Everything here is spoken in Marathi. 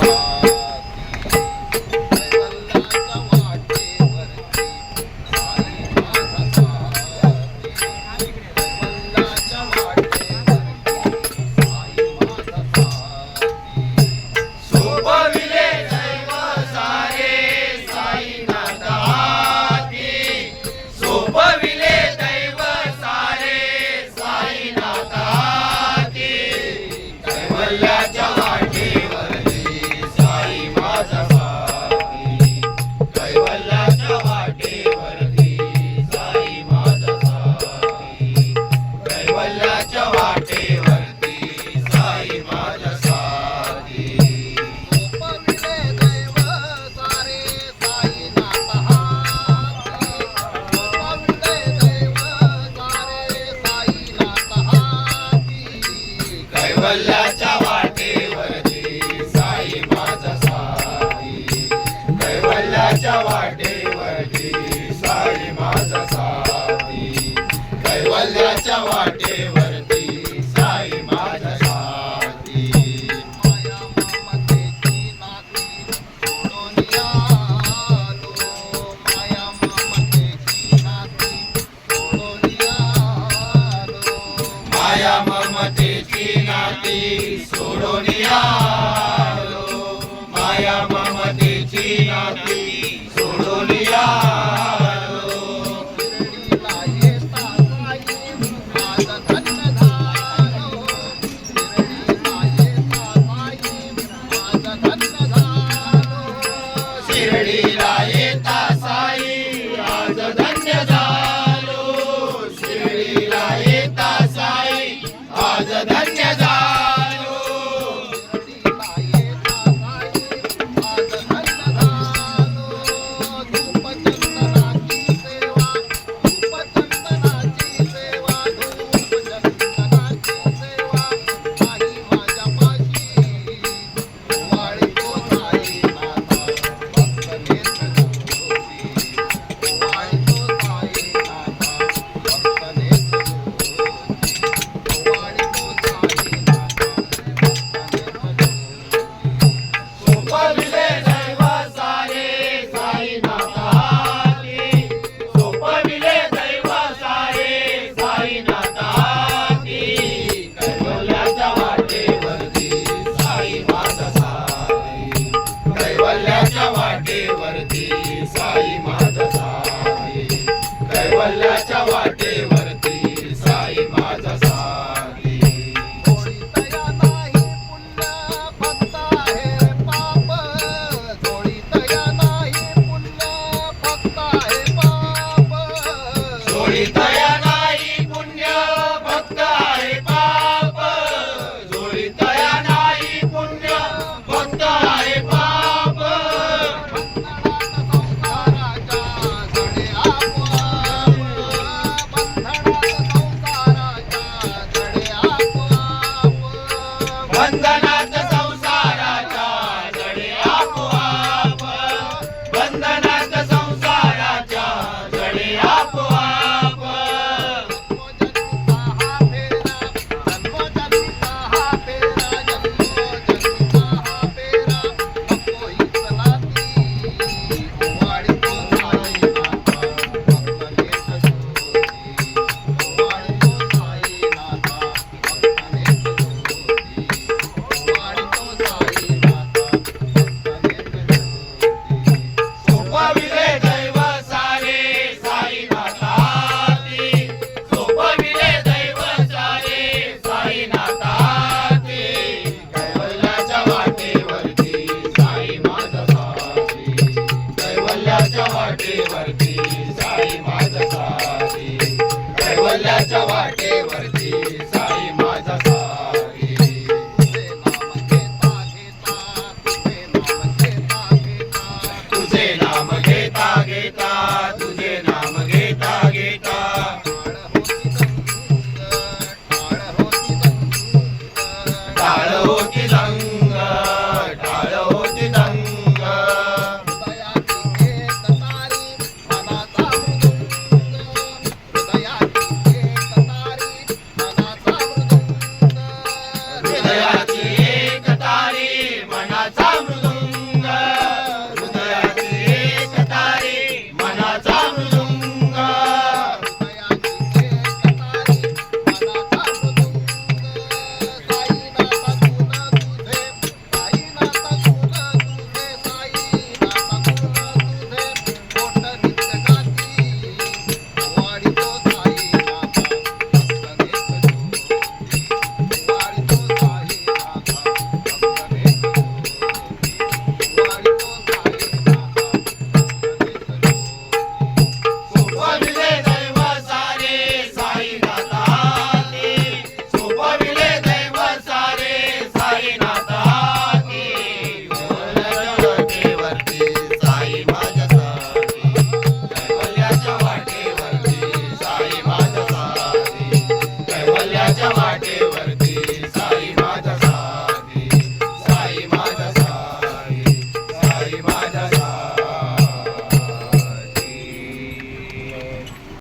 Thank you. Vallaja. ছোড়নিয়া வல்ல घेता तुझे नाम घेता घेता. टाळ होती दंग टाळ होती दंग. हृदयाची